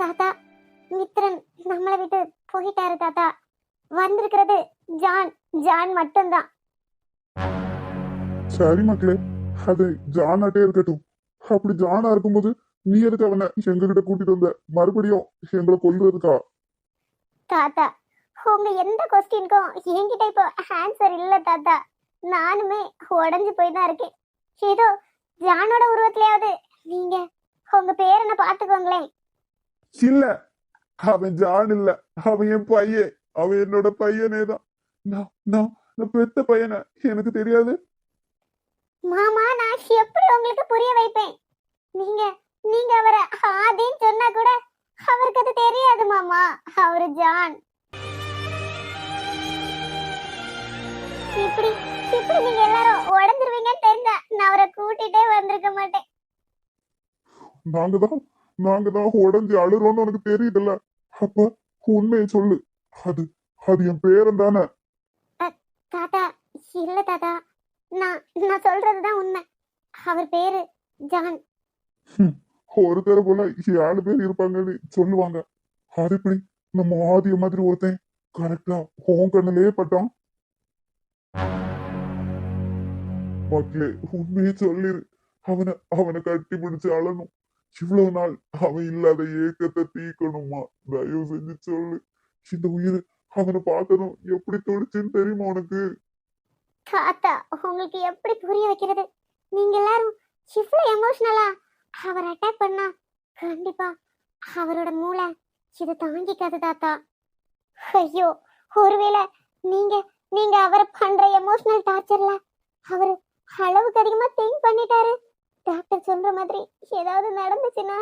தாத்தா மித்ரன் நம்மளை விட்டு போயிட்டாரு தாத்தா. வந்திருக்கிறது ஜான். ஜான் மட்டும்தான். சரி மக்களே அது ஜானாட்டே இருக்கட்டும். அப்படி ஜானா இருக்கும்போது நீ எதுக்கு அவனை எங்ககிட்ட கூட்டிட்டு வந்த? மறுபடியும் எங்களை கொல்றதுக்கா? தாத்தா உங்க எந்த கொஸ்டினுக்கும் என்கிட்ட இப்போ ஆன்சர் இல்ல தாத்தா. நானுமே உடஞ்சு போய் தான் இருக்கேன். ஏதோ ஜானோட உருவத்திலேயாவது நீங்க உங்க பேரனை பாத்துக்கோங்களேன் இல்ல. அவன் ஜான் இல்ல. அவன் என் பையன். அவன் என்னோட பையனே தான் நான் நான் நான் பெத்த பையனை? எனக்கு தெரியாது. மாமா நான் எப்படி உங்களுக்கு புரிய வைப்பேன்? நீங்க நீங்க அவரை ஆதின்னு சொன்னா கூட அவருக்கு அது தெரியாது மாமா. அவரு ஜான். இப்படி இப்படி நீங்க எல்லாரும் உடஞ்சிருவீங்கன்னு தெரிஞ்சா நான் அவரை கூட்டிட்டே வந்திருக்க மாட்டேன். நாங்க தான் நாங்க தான் உடஞ்சி அழுறோம்னு உனக்கு தெரியுதுல்ல? அப்ப உண்மையை சொல்லு. அது அது என் பேரன் தானே. தாத்தா இல்ல தாத்தா. நான் நான் சொல்றதுதான் உண்மை. அவர் பேரு ஜான். ஒரு தடவை போல ஏழு பேர் இருப்பாங்கன்னு சொல்லுவாங்க. அது எப்படி? நம்ம ஆதிய மாதிரி ஒருத்தன். கரெக்டா உன் கண்ணிலே பட்டான். மக்களே உண்மையை சொல்லிரு. அவனை அவனை கட்டி பிடிச்சு அழணும். இவ்வளவு நாள் அவன் இல்லாத ஏக்கத்தை தீக்கணுமா? தயவு செஞ்சு சொல்லு. இந்த உயிர் அவனை பார்க்கணும். எப்படி தொடிச்சுன்னு தெரியுமா உனக்கு? தாத்தா உங்களுக்கு எப்படி புரிய வைக்கிறது? நீங்க எல்லாரும் இவ்வளவு எமோஷனலா அவர் அட்டாக் பண்ணா கண்டிப்பா அவரோட மூளை இதை தாங்கிக்காது தாத்தா. ஐயோ ஒருவேளை நீங்க நீங்க அவரை பண்ற எமோஷனல் டார்ச்சர்ல அவரு அளவுக்கு அதிகமா திங்க் பண்ணிட்டாரு. டாக்டர் சொல்ற மாதிரி ஏதாவது நடந்துச்சுன்னா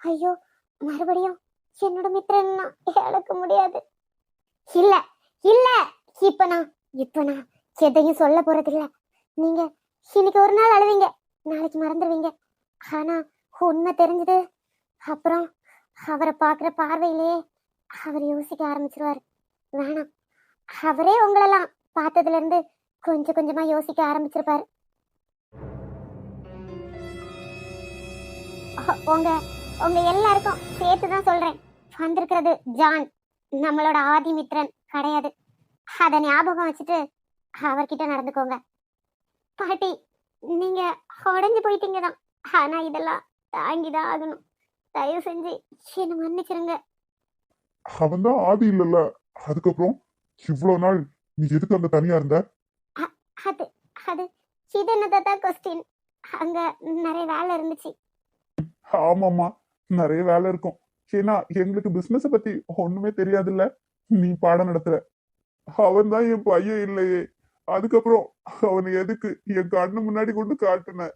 ஐயோ மறுபடியும் என்னோட மித்திரன் நான் இழக்க முடியாது. இல்ல இல்ல இப்ப நான் இப்ப நான் எதையும் சொல்ல போறதில்ல. நீங்க இன்னைக்கு ஒரு நாள் அழுவீங்க நாளைக்கு மறந்துடுவீங்க ஆனா உண்மை தெரிஞ்சது அப்புறம் அவரை பாக்குற பார்வையிலேயே அவர் யோசிக்க ஆரம்பிச்சிருவாரு. வேணாம் அவரே உங்களெல்லாம் பார்த்ததுல இருந்து கொஞ்சம் கொஞ்சமா யோசிக்க ஆரம்பிச்சிருப்பாரு. உங்க உங்க எல்லாருக்கும் சேர்த்து தான் சொல்றேன். வந்திருக்கிறது ஜான். நம்மளோட ஆதிமித்ரன் கிடையாது. அதை ஞாபகம் வச்சுட்டு அவர்கிட்ட நடந்துக்கோங்க. பாட்டி நீங்க உடஞ்சு போயிட்டீங்க தான் ஆனா இதெல்லாம் தாங்கிதான் ஆகணும். தயவு செஞ்சு என்ன மன்னிச்சிருங்க. அவன் தான் ஆதி இல்லல்ல. அதுக்கப்புறம் இவ்வளவு நாள் நீ எதுக்கு அங்க தனியா இருந்த? அது அது இது என்ன தாத்தா கொஸ்டின் அங்க நிறைய வேலை இருந்துச்சு. ஆமாம்மா நிறைய வேலை இருக்கும். ஏன்னா எங்களுக்கு பிசினஸ் பத்தி ஒண்ணுமே தெரியாதுல்ல. நீ பாடம் நடத்துற. அவன் தான் என் பையன் இல்லையே. அதுக்கப்புறம் அவனை எதுக்கு என் கண்ணு முன்னாடி கொண்டு காட்டுன?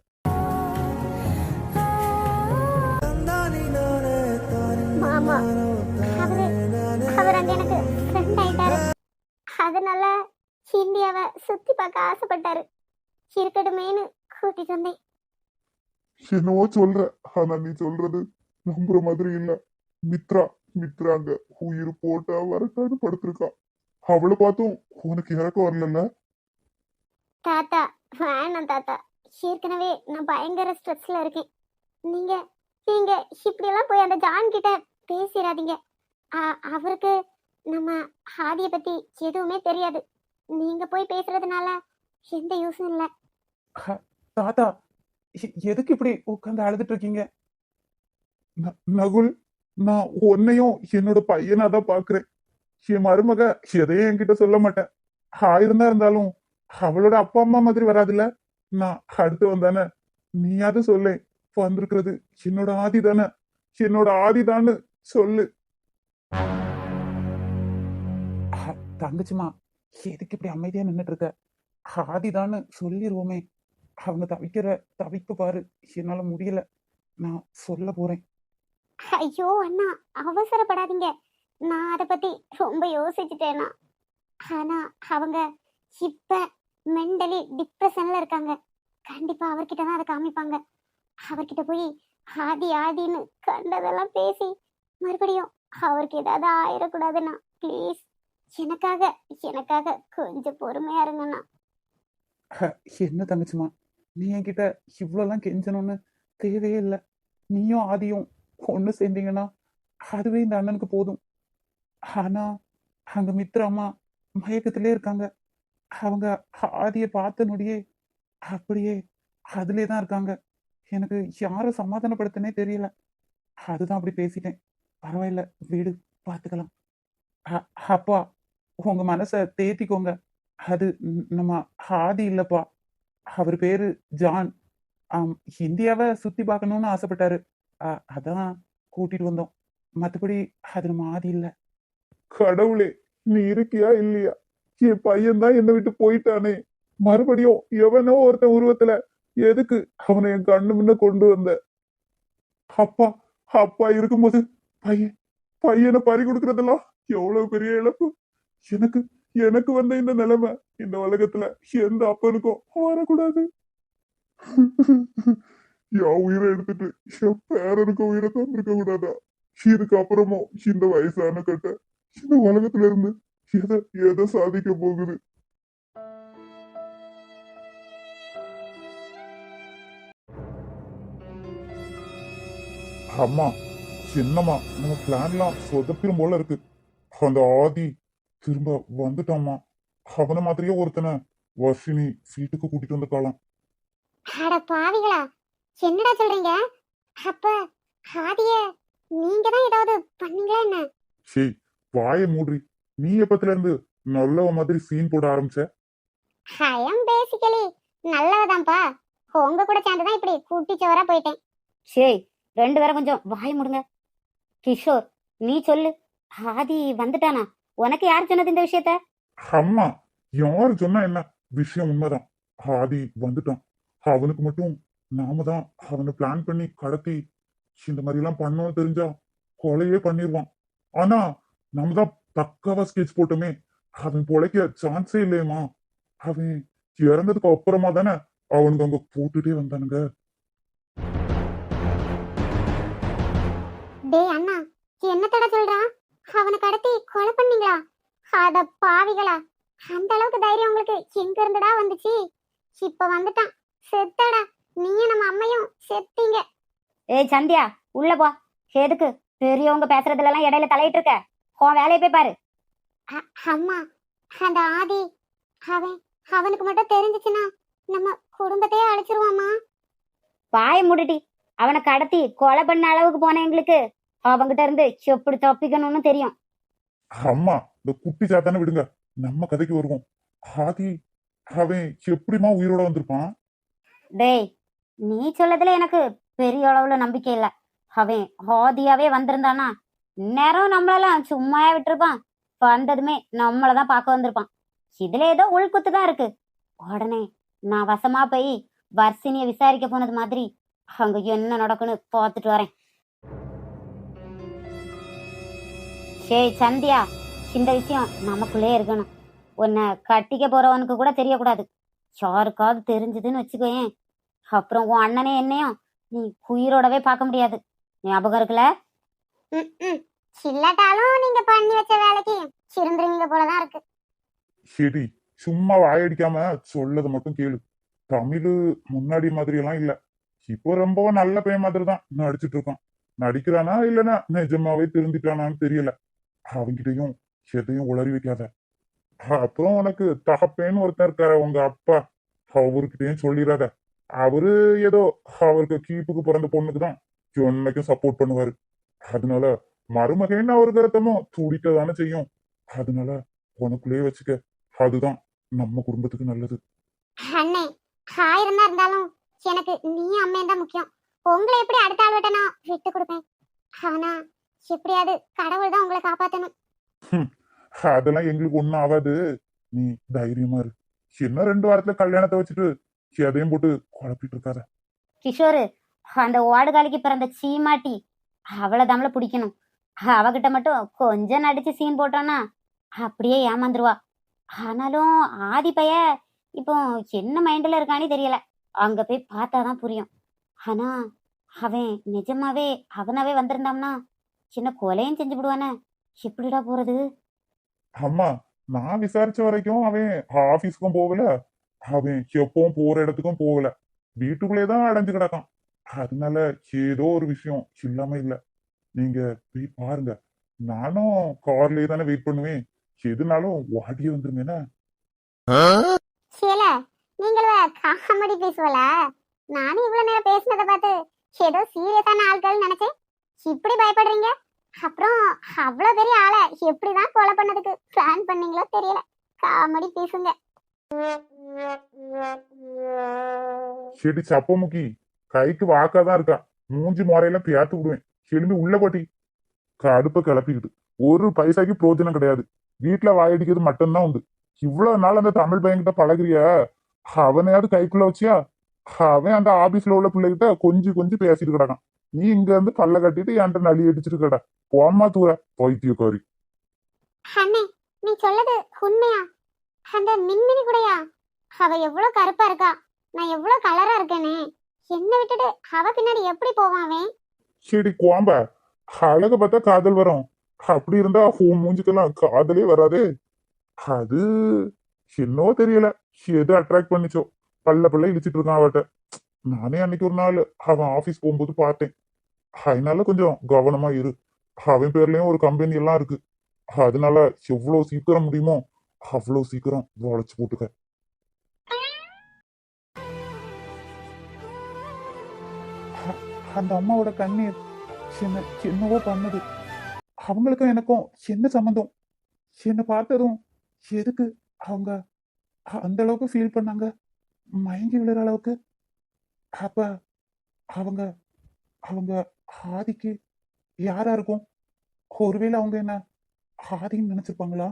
அதனால இந்தியாவை சுத்தி பார்க்க ஆசைப்பட்டாரு. இருக்கட்டுமேனு கூட்டிட்டு வந்தேன். என்னவோ சொல்ற. ஆனா நீ சொல்றது நம்புற மாதிரி இல்ல. மித்ரா மித்ரா அங்க உயிர் போட்டா வரட்டான்னு படுத்திருக்கா. அவளை பார்த்தும் உனக்கு இறக்கம் வரலல்ல? தாத்தா வேணாம் தாத்தா. ஏற்கனவே நான் பயங்கர ஸ்ட்ரெஸ்ல இருக்கேன். நீங்க நீங்க இப்படியெல்லாம் போய் அந்த ஜான் கிட்ட பேசிடாதீங்க அவருக்கு நம்ம ஆதிய பத்தி எதுவுமே தெரியாது. நீங்க போய் பேசுறதுனால எந்த யூஸும் இல்ல. தாத்தா எதுக்கு இப்படி உட்காந்து அழுதுட்டு இருக்கீங்க? ந- நகுல் நான் உன்னையும் என்னோட பையனா தான் பாக்குறேன் என் மருமக எதையும் என்கிட்ட சொல்ல மாட்டேன் ஆயிருந்தா இருந்தாலும் அவளோட அப்பா அம்மா மாதிரி வராதுல்ல? நான் அடுத்து வந்தானே நீயாவது சொல்லு. வந்திருக்கிறது என்னோட ஆதி தானே. என்னோட ஆதி தான்னு சொல்லு. அஹ், தங்கச்சிமா எதுக்கு இப்படி அமைதியா நின்னுட்டு இருக்க? ஆதிதான்னு சொல்லிடுவோமே அவங்க தவிக்கிற தவிப்பு பாரு என்னால முடியல. நான் சொல்ல போறேன். ஐயோ அண்ணா அவசரப்படாதீங்க. நான் அதை பத்தி ரொம்ப யோசிச்சுட்டேனா? ஆனா அவங்க இப்ப மென்டலி டிப்ரெஷன்ல இருக்காங்க. கண்டிப்பா அவர்கிட்ட தான் அதை காமிப்பாங்க. அவர்கிட்ட போய் ஆதி ஆதின்னு கண்டதெல்லாம் பேசி மறுபடியும் அவருக்கு ஏதாவது ஆயிடக்கூடாதுண்ணா ப்ளீஸ் எனக்காக எனக்காக கொஞ்சம் பொறுமையா இருங்கண்ணா. என்ன தங்கச்சிமா நீ என்கிட்ட இவ்வளோலாம் கெஞ்சணும்னு தேவையே இல்லை. நீயும் ஆதியும் ஒன்று சேர்ந்தீங்கன்னா அதுவே இந்த அண்ணனுக்கு போதும். ஆனா அங்க மித்ர அம்மா மயக்கத்திலே இருக்காங்க. அவங்க ஆதிய பார்த்த நொடியே அப்படியே அதிலே தான் இருக்காங்க. எனக்கு யாரை சமாதானப்படுத்தனே தெரியல. அதுதான் அப்படி பேசிட்டேன். பரவாயில்ல வீடு பார்த்துக்கலாம் அப்பா உங்க மனசை தேத்திக்கோங்க. அது நம்ம ஆதி இல்லப்பா. அவர் பேரு ஜான். இந்தியாவை சுத்தி பார்க்கணும்னு ஆசைப்பட்டாரு. அதான் கூட்டிட்டு வந்தோம். மத்தபடி அது மாதி இல்ல. கடவுளே நீ இருக்கியா இல்லையா? என் பையன் தான் என்னை விட்டு போயிட்டானே. மறுபடியும் எவனோ ஒருத்தன் உருவத்துல எதுக்கு அவனை என் கண்ணு முன்ன கொண்டு வந்த? அப்பா அப்பா இருக்கும்போது பையன் பையனை பறி கொடுக்கறதெல்லாம் எவ்வளவு பெரிய இழப்பு? எனக்கு எனக்கு வந்த இந்த நிலைமை இந்த உலகத்துல எந்த அப்பனுக்கும் வரக்கூடாது. என் உயிரை எடுத்துட்டு என் பேரனுக்கு உயிரை தந்திருக்க கூடாதா? இதுக்கு அப்புறமும் இந்த வயசான கட்ட இந்த உலகத்துல இருந்து எதை எதை சாதிக்க போகுது? அம்மா சின்னம்மா நம்ம பிளான்லாம் சொதப்பிடும் போல இருக்கு. அந்த ஆதி திரும்ப வந்துட்டாம்மா. அவன மாதிரியே ஒருத்தனை வர்ஷினி வீட்டுக்கு கூட்டிட்டு வந்த காலம் அட பாவிகளா என்னடா சொல்றீங்க? அப்ப ஆதிய நீங்க தான் ஏதாவது பண்ணீங்களா என்ன? சே வாயை மூடுறி நீ எப்பத்துல இருந்து நல்லவ மாதிரி சீன் போட ஆரம்பிச்ச? ஐ எம் பேசிக்கலி நல்லவதான்ப்பா. உங்க கூட சேர்ந்துதான் இப்படி கூட்டி சோரா போயிட்டேன். ஷேய் ரெண்டு பேரும் கொஞ்சம் வாய் முடுங்க. கிஷோர் நீ சொல்லு. ஆதி வந்துட்டானா? உனக்கு யார் சொன்னது இந்த விஷயத்த? அம்மா யாரு சொன்னா என்ன? விஷயம் உண்மைதான். ஆதி வந்துட்டான். அவனுக்கு மட்டும் நாம தான் அவனை பிளான் பண்ணி கடத்தி இந்த மாதிரி எல்லாம் பண்ணோம் தெரிஞ்சா கொலையே பண்ணிடுவான் ஆனா நம்ம தான் பக்காவா ஸ்கெட்ச் போட்டோமே. அவன் பொழைக்க சான்ஸே இல்லையேம்மா. அவன் இறந்ததுக்கு அப்புறமா தானே அவனுக்கு அங்க போட்டுட்டே வந்தானுங்க. டேய் அண்ணா என்னத்தடா சொல்றான்? அவனை கடத்தி கொலை பண்ணீங்களா? அட பாவிகளா அந்த அளவுக்கு தைரியம் உங்களுக்கு எங்க இருந்துடா வந்துச்சு? இப்ப வந்துட்டான். செத்தடா நீயும் நம்ம அம்மையும் செத்தீங்க. ஏய் சந்தியா உள்ள போ. எதுக்கு? பெரியவங்க பேசுறதுல எல்லாம் இடையில தலையிட்டு இருக்க உன் வேலையை போய் பாரு. அம்மா அந்த ஆதி அவன் அவனுக்கு மட்டும் தெரிஞ்சுச்சுன்னா நம்ம குடும்பத்தையே அழிச்சிருவாமா வாயை மூடிட்டி அவனை கடத்தி கொலை பண்ண அளவுக்கு போன எங்களுக்கு அவங்கிட்ட இருந்து எப்படி தப்பிக்கணும்னு தெரியும். அம்மா இந்த குட்டி சாத்தானே விடுங்க. நம்ம கதைக்கு வருவோம். ஆதி அவன் எப்படிம்மா உயிரோட வந்திருப்பான்? டேய் நீ சொல்லதுல எனக்கு பெரிய அளவுல நம்பிக்கை இல்ல. அவன் ஹாதியாவே வந்திருந்தானா இந்நேரம் நம்மளெல்லாம் சும்மாவே விட்டுருப்பான். வந்ததுமே நம்மளதான் பார்க்க வந்திருப்பான். இதுல ஏதோ உள்குத்து தான் இருக்கு. உடனே நான் வசமா போய் வர்ஷினிய விசாரிக்க போனது மாதிரி அங்க என்ன நடக்குன்னு பார்த்துட்டு வரேன். சரி சந்தியா இந்த விஷயம் நமக்குள்ளே இருக்கணும். உன்னை கட்டிக்க போறவனுக்கு கூட தெரியக்கூடாது. யாருக்காவது தெரிஞ்சதுன்னு வச்சுக்கோயேன். அப்புறம் உன் அண்ணனே என்னையும் நீ உயிரோடவே பார்க்க முடியாது. ஞாபகம் இருக்குல்ல? சில்லட்டாலும் நீங்க பண்ணி வச்ச வேலைக்கு சிறந்துருவீங்க போலதான் இருக்கு. சரி சும்மா வாயடிக்காம சொல்லதை மட்டும் கேளு. தமிழ் முன்னாடி மாதிரி எல்லாம் இல்ல. இப்போ ரொம்ப நல்ல பையன் மாதிரி தான் நடிச்சிட்டு இருக்கான். நடிக்கிறானா இல்லனா நிஜமாவே திருந்திட்டானான்னு தெரியல. அவங்கிட்டையும் எதையும் உளறி வைக்காத. அப்புறம் உனக்கு தகப்பேன்னு ஒருத்தர் இருக்காரு உங்க அப்பா. அவர்கிட்டயும் சொல்லிடாத. அவரு ஏதோ அவருக்கு கீப்புக்கு பிறந்த பொண்ணுக்கு தான் என்னைக்கும் சப்போர்ட் பண்ணுவாரு. அதனால மருமகன்னு அவருக்கு ரத்தமும் துடிக்க தானே செய்யும். அதனால உனக்குள்ளேயே வச்சுக்க. அதுதான் நம்ம குடும்பத்துக்கு நல்லது. அண்ணே ஆயிரமா இருந்தாலும் எனக்கு நீ அம்மையும் தான் முக்கியம். உங்களை எப்படி அடுத்த ஆள் விட்டு நான் விட்டு கொடுப்பேன். ஆனா எப்படியாவது கடவுள் தான் உங்களை காப்பாத்தணும். அதெல்லாம் எங்களுக்கு ஒண்ணும் ஆகாது. நீ தைரியமா இரு. இன்னும் ரெண்டு வாரத்துல கல்யாணத்தை வச்சுட்டு எதையும் போட்டு குழப்பிட்டு இருக்காத. கிஷோரு அந்த ஓடுகாலிக்கு பிறந்த சீமாட்டி அவளை தமிழ பிடிக்கணும். அவகிட்ட மட்டும் கொஞ்சம் நடிச்சு சீன் போட்டோன்னா அப்படியே ஏமாந்துருவா. ஆனாலும் ஆதி பைய இப்போ என்ன மைண்ட்ல இருக்கானே தெரியல. அங்க போய் பார்த்தாதான் புரியும். ஆனா அவன் நிஜமாவே அவனாவே வந்திருந்தான்னா சின்ன கொலையும் செஞ்சு விடுவானே. எப்படிடா போறது? அம்மா நான் விசாரிச்ச வரைக்கும் அவன் ஆபீஸ்க்கும் போகல. அவன் எப்பவும் போற இடத்துக்கும் போகல. வீட்டுக்குள்ளே தான் அடைஞ்சு கிடக்கான். அதனால ஏதோ ஒரு விஷயம் இல்லாம இல்ல. நீங்க போய் பாருங்க. நானும் கார்லயே தானே வெயிட் பண்ணுவேன். எதுனாலும் வாடியே வந்துருங்க ஷேல நீங்களும் காமெடி பேசுவல? நானும் இவ்வளவு நேரம் பேசினதை பார்த்து ஏதோ சீரியஸான ஆட்கள் நினைச்சேன். இப்படி பயப்படுறீங்க? அப்புறம் அவ்வளவு பெரிய ஆளை எப்படிதான் கொலை பண்ணதுக்கு பிளான் பண்ணீங்களோ தெரியல. காமெடி பேசுங்க. செடி சப்பமுக்கி கைக்கு வாக்காதான் இருக்கா. மூஞ்சி முறையில பேத்து விடுவேன். எழும்பி உள்ள போட்டி. கடுப்ப கிளப்பிக்கிட்டு. ஒரு பைசாக்கு பிரோஜனம் கிடையாது. வீட்டுல வாயடிக்கிறது மட்டும்தான் உண்டு. இவ்வளவு நாள் அந்த தமிழ் பையன்கிட்ட பழகிறியா? அவனையாவது கைக்குள்ள வச்சியா? அவன் அந்த ஆபீஸ்ல உள்ள பிள்ளைகிட்ட கொஞ்சம் கொஞ்சி பேசிட்டு கிடக்கான். நீ இங்க இருந்து பல்ல கட்டிட்டு என்கிட்ட நலி அடிச்சிட்டு கிட போம்மா தூர பைத்தியக்காரி. அண்ணே நீ சொல்லது உண்மையா? அந்த மின்மினி கூடயா? அவ எவ்வளவு கருப்பா இருக்கா. நான் எவ்வளவு கலரா இருக்கேனே. என்ன விட்டுட்டு அவ பின்னாடி எப்படி போவான் அவன்? செடி கோம்ப அழக பார்த்தா காதல் வரும். அப்படி இருந்தா உன் மூஞ்சுக்கெல்லாம் காதலே வராதே. அது என்னவோ தெரியல. எது அட்ராக்ட் பண்ணிச்சோ? பல்ல பல்ல இழிச்சிட்டு இருக்கான் அவட்ட. நானே அன்னைக்கு ஒரு நாள் அவன் ஆபீஸ் போகும்போது பார்த்தேன். அதனால கொஞ்சம் கவனமா இரு. அவன் பேர்லயும் ஒரு கம்பெனி எல்லாம் இருக்கு. அதனால எவ்வளவு சீக்கிரம் முடியுமோ அவ்வளவு சீக்கிரம் உழைச்சு போட்டுக்க. அந்த அம்மாவோட கண்ணீர் சின்ன சின்னவோ பண்ணுது அவங்களுக்கும் எனக்கும் என்ன சம்மந்தம். என்னை பார்த்ததும் எதுக்கு அவங்க அந்த அளவுக்கு ஃபீல் பண்ணாங்க? மயங்கி விழுற அளவுக்கு அப்ப அவங்க அவங்க ஆதிக்கு யாரா இருக்கும்? ஒருவேளை அவங்க என்ன ஆதின்னு நினைச்சிருப்பாங்களா?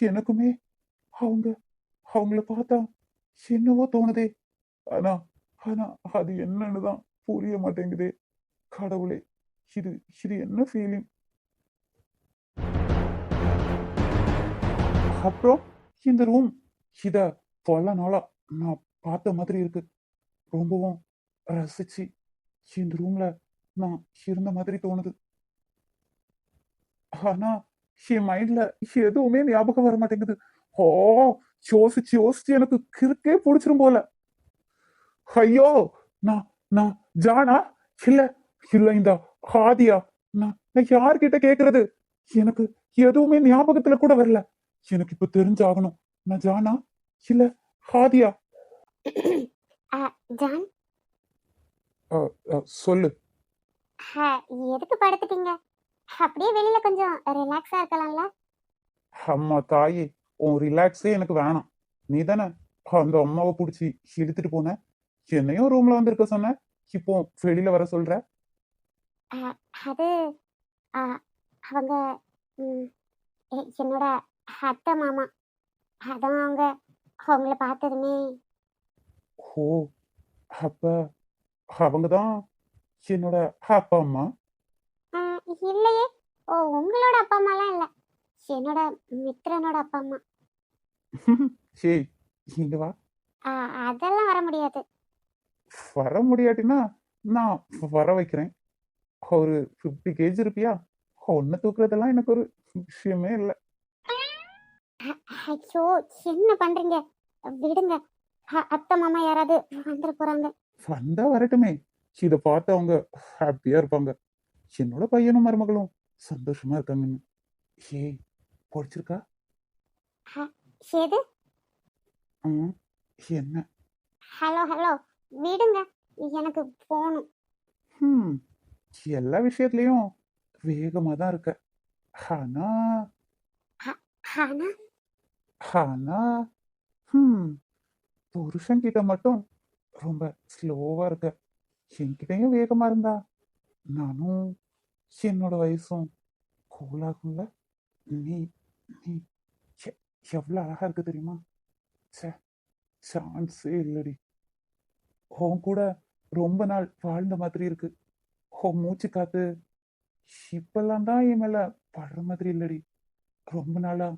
எனக்குமே அவங்க அவங்கள பார்த்தா என்னவோ தோணுதே. ஆனா ஆனா அது என்னன்னு தான் புரிய மாட்டேங்குதே. கடவுளே இது இது என்ன ஃபீலிங் அப்புறம் இந்த ரூம் இத பல நாளா நான் பார்த்த மாதிரி இருக்கு. ரொம்பவும் ரசிச்சு இந்த ரூம்ல நான் இருந்த மாதிரி தோணுது. ஆனா என் மைண்ட்ல எதுவுமே ஞாபகம் வர மாட்டேங்குது. ஓ யோசிச்சு யோசிச்சு எனக்கு கிறுக்கே பிடிச்சிரும் போல. ஐயோ நான் நான் ஜானா? இல்ல இல்ல இந்த ஹாதியா நான் நான் யார்கிட்ட கேக்குறது? எனக்கு எதுவுமே ஞாபகத்துல கூட வரல. எனக்கு இப்ப தெரிஞ்சாகணும். நான் ஜானா? இல்ல ஹாதியா ஜான்? சொல்லு. எதுக்கு படுத்துட்டீங்க? அப்படியே வெளியில கொஞ்சம் ரிலாக்ஸா இருக்கலாம்ல. அம்மா தாயே உன் ரிலாக்ஸே எனக்கு வேணாம். நீ தானே அந்த அம்மாவை பிடிச்சி இழுத்துட்டு போன? என்னையும் ரூம்ல வந்திருக்க சொன்ன? இப்போ வெளியில வர சொல்ற? அது அவங்க என்னோட அத்தை மாமா. அதான் அவங்க அவங்கள பார்த்ததுமே ஓ அப்ப அவங்க தான் என்னோட அப்பா அம்மா. அ, இல்லையே. ஓ உங்களோட அப்பா அம்மாலாம் இல்லை. என்னோட மித்திரனோட அப்பா அம்மா. சரி இங்க வா. அ, அதெல்லாம் வர முடியாது. வர முடியாட்டினா நான் வர வைக்கிறேன். ஒரு ஃபிஃப்டி கேஜி இருப்பியா? ஒன்னு தூக்குறதெல்லாம் எனக்கு ஒரு விஷயமே இல்லை. ஐயோ என்ன பண்றீங்க? விடுங்க. அத்தை மாமா யாராவது வந்துட போறாங்க? வந்தா வரட்டுமே. இதை பார்த்து அவங்க ஹாப்பியா இருப்பாங்க. என்னோட பையனும் மருமகளும் சந்தோஷமா இருக்காங்கன்னு. ஏய் பிடிச்சிருக்கா எது? ம், என்ன? ஹலோ ஹலோ விடுங்க. எனக்கு போகணும் ஹம், எல்லா விஷயத்துலயும் வேகமா தான் இருக்க. ஆனா ஆனா ஆனா புருஷன் புருஷன்கிட்ட மட்டும் ரொம்ப ஸ்லோவா இருக்க. என்கிட்டயும் வேகமா இருந்தா. நானும் என்னோட வயசும் கூலாகும்ல நீ நீ எவ்வளவு அழகா இருக்கு தெரியுமா? ச்சே சான்ஸே இல்லடி. உன் கூட ரொம்ப நாள் வாழ்ந்த மாதிரி இருக்கு. உன் மூச்சு காத்து இப்பெல்லாம் தான் என் மேல படுற மாதிரி இல்லடி. ரொம்ப நாளா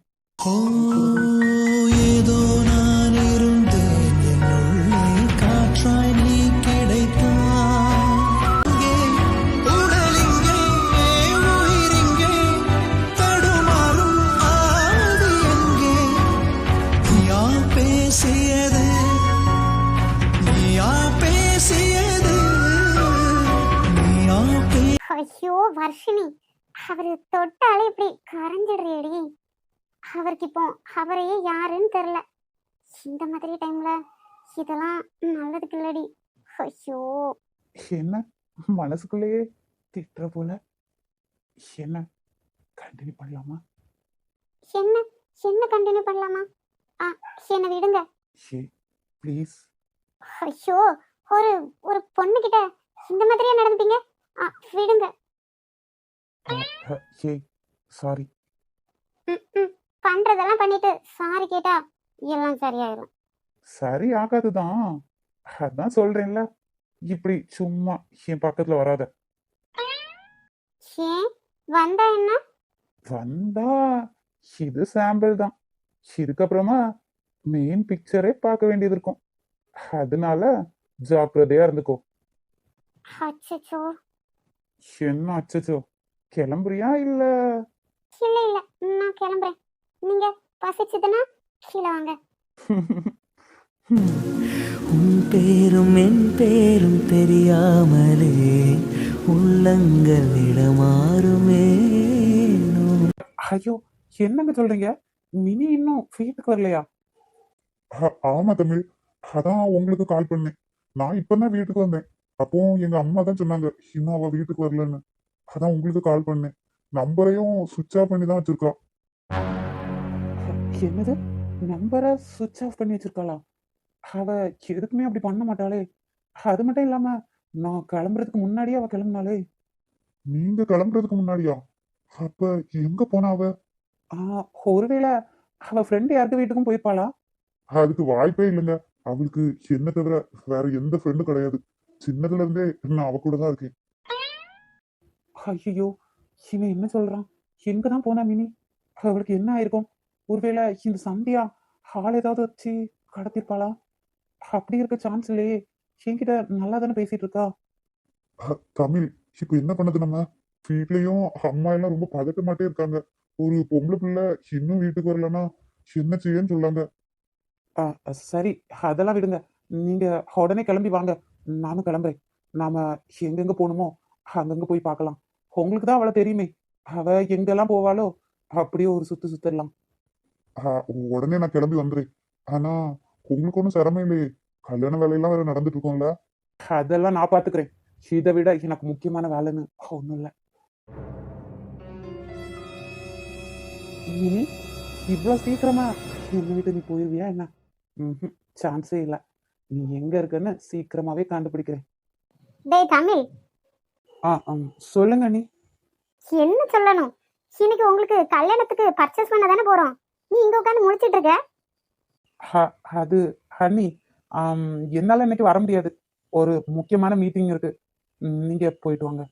அவரையே யாருன்னு தெரியல. இந்த மாதிரி டைம்ல இதெல்லாம் நல்லதுக்கு இல்லடி. ஐயோ. என்ன? மனசுக்குள்ளேயே திட்டுற போல. என்ன? கண்டினியூ பண்ணலாமா? என்ன? என்ன கண்டினியூ பண்ணலாமா? ஆ என்ன விடுங்க. ப்ளீஸ் ஐயோ ஒரு ஒரு பொண்ணு கிட்ட இந்த மாதிரியே நடந்துப்பீங்க? ஆ விடுங்க. சாரி. பண்றதெல்லாம் பண்ணிட்டு சாரி கேட்டா எல்லாம் சரியாயிரும். சரி ஆகாதுதான் அதான் சொல்றேன்ல. இப்படி சும்மா என் பக்கத்துல வராத. ஏன்? வந்தா என்ன? வந்தா இது சாம்பிள் தான். இதுக்கப்புறமா மெயின் பிக்சரே பார்க்க வேண்டியது இருக்கும். அதனால ஜாக்கிரதையா இருந்துக்கோ. அச்சச்சோ. என்ன அச்சச்சோ? கிளம்புறியா இல்ல? இல்ல இல்ல. நான் கிளம்புறேன். நீங்க பசிச்சதுன்னா கீழே வாங்க. உன் பேரும் என் பேரும் தெரியாமலே உள்ளங்கள் இடமாறுமே. ஐயோ என்னங்க சொல்றீங்க? மினி இன்னும் வீட்டுக்கு வரலையா? ஆமா தமிழ். அதான் உங்களுக்கு கால் பண்ணேன். நான் இப்பதான் வீட்டுக்கு வந்தேன். அப்போ எங்க அம்மா தான் சொன்னாங்க இன்னும் அவ வீட்டுக்கு வரலன்னு. அதான் உங்களுக்கு கால் பண்ணேன். நம்பரையும் சுவிட்ச் ஆஃப் பண்ணி தான் வச்சிருக்கா. என்னது? நம்பரை சுவிட்ச் ஆஃப் பண்ணி வச்சிருக்காளா அவ எதுக்குமே அப்படி பண்ண மாட்டாளே. அது மட்டும் இல்லாம நான் கிளம்புறதுக்கு முன்னாடியே அவ கிளம்புனாளே. நீங்க கிளம்புறதுக்கு முன்னாடியா? அப்ப எங்க போனா அவ? ஒருவேளை அவ ஃப்ரெண்டு யாருக்கு வீட்டுக்கும் போயிருப்பாளா? அதுக்கு வாய்ப்பே இல்லைங்க. அவளுக்கு என்ன தவிர வேற எந்த ஃப்ரெண்டும் கிடையாது. சின்னதுல இருந்தே நான் அவ கூட தான் இருக்கேன். ஐயோ இவன் என்ன சொல்றான்? எங்க தான் போனா மினி? அவளுக்கு என்ன ஆயிருக்கும்? ஒருவேளை இந்த சந்தியா ஆள் ஏதாவது வச்சு கடத்திருப்பாளா? அப்படி இருக்க சான்ஸ் இல்லையே. என்கிட்ட நல்லா தானே பேசிட்டு இருக்கா? தமிழ் இப்ப என்ன பண்ணது நம்ம? வீட்லயும் அம்மா எல்லாம் ரொம்ப பதட்டமாட்டே இருக்காங்க. ஒரு பொம்பளை பிள்ளை இன்னும் வீட்டுக்கு வரலன்னா என்ன செய்யன்னு சொல்லாங்க ஆ, சரி அதெல்லாம் விடுங்க. நீங்க உடனே கிளம்பி வாங்க. நானும் கிளம்புறேன். நாம எங்கெங்க போகணுமோ அங்கங்க போய் பார்க்கலாம். உங்களுக்கு தான் அவளை தெரியுமே. அவ எங்கெல்லாம் போவாளோ அப்படியே ஒரு சுத்து சுத்திடலாம் உடனே நான் கிளம்பி வந்துடுறேன் ஆனா உங்களுக்கு ஒன்றும் சிரமம் இல்லையே கல்யாண வேலையெல்லாம் வேற நடந்துட்டு இருக்கோம்ல அதெல்லாம் நான் பாத்துக்கிறேன். இதை விட எனக்கு முக்கியமான வேலைன்னு ஒன்றும் இல்லை. இனி இவ்வளோ சீக்கிரமா என்னை விட்டு நீ போயிருவியா என்ன? ம் சான்ஸே இல்லை. நீ எங்க இருக்கன்னு சீக்கிரமாவே கண்டுபிடிக்கிறேன். டேய் தமிழ். ஆ சொல்லுங்க நீ. என்ன சொல்லணும்? இன்னைக்கு உங்களுக்கு கல்யாணத்துக்கு பர்ச்சேஸ் பண்ண தானே போறோம். நீ இங்க உட்காந்து முடிச்சிட்டு இருக்க ஹ- அது ஹனி என்னால இன்னைக்கு வர முடியாது. ஒரு முக்கியமான மீட்டிங் இருக்கு. நீங்க போயிட்டு வாங்க.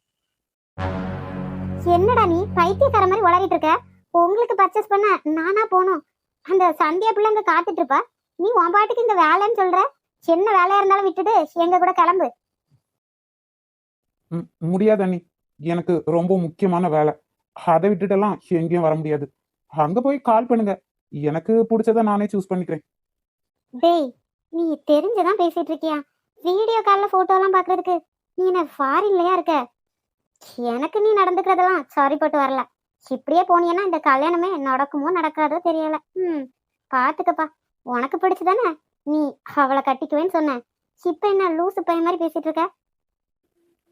என்னடா நீ பைத்தியக்கார மாதிரி உளறிட்டு இருக்க உங்களுக்கு பர்ச்சேஸ் பண்ண நானா போகணும். அந்த சந்தியா பிள்ளை இங்க காத்துட்டு இருப்பா. நீ உன் பாட்டுக்கு இங்க வேலைன்னு சொல்ற. என்ன வேலையா இருந்தாலும் விட்டுட்டு எங்க கூட கிளம்பு. முடியாது அண்ணி எனக்கு ரொம்ப முக்கியமான வேலை. அதை விட்டுட்டெல்லாம் எங்கேயும் வர முடியாது. அங்க போய் கால் பண்ணுங்க. எனக்கு பிடிச்சத நானே சூஸ் பண்ணிக்கிறேன். டேய் நீ தெரிஞ்சுதான் பேசிட்டு இருக்கியா? வீடியோ கால்ல போட்டோ எல்லாம் பாக்குறதுக்கு நீ என்ன ஃபாரின்லயா இருக்க? எனக்கு நீ நடந்துக்கிறதெல்லாம் சாரி போட்டு வரல. இப்படியே போனீங்கன்னா இந்த கல்யாணமே நடக்குமோ நடக்காதோ தெரியல. ம் பாத்துக்கப்பா. உனக்கு பிடிச்சதானே நீ அவளை கட்டிக்குவேன்னு சொன்ன. இப்ப என்ன லூசு பையன் மாதிரி பேசிட்டு இருக்க?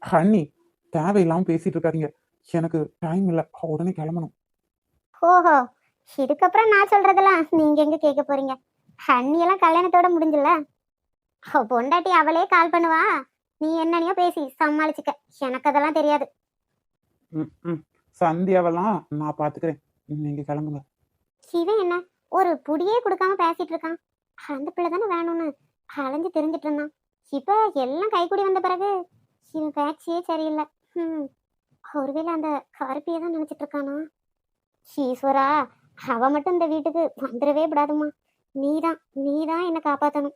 அண்ணி தேவையில்லாம பேசிட்டு இருக்காதீங்க. எனக்கு டைம் இல்லை. உடனே கிளம்பணும். ஓஹோ. இதுக்கப்புறம் நான் சொல்றதெல்லாம் நீங்க எங்க கேட்க போறீங்க? அண்ணி எல்லாம் கல்யாணத்தோட முடிஞ்சல பொண்டாட்டி அவளே கால் பண்ணுவா. நீ என்னனையோ பேசி சமாளிச்சுக்க. எனக்கு அதெல்லாம் தெரியாது. சந்தியாவெல்லாம் நான் பாத்துக்கிறேன். நீங்க கிளம்புங்க. இவன் என்ன? ஒரு புடியே கொடுக்காம பேசிட்டு இருக்கான். அந்த பிள்ளை தானே வேணும்னு அலைஞ்சு தெரிஞ்சிட்டு இருந்தான். இப்ப எல்லாம் கைக்கூடி வந்த பிறகு இவன் பேச்சே சரியில்லை. ம். ஒருவேளை அந்த கருப்பியை தான் நினைச்சிட்டு இருக்கானா? ஈஸ்வரா அவ மட்டும் இந்த வீட்டுக்கு வந்துடவே விடாதுமா நீதான் நீதான் என்னை காப்பாத்தணும்.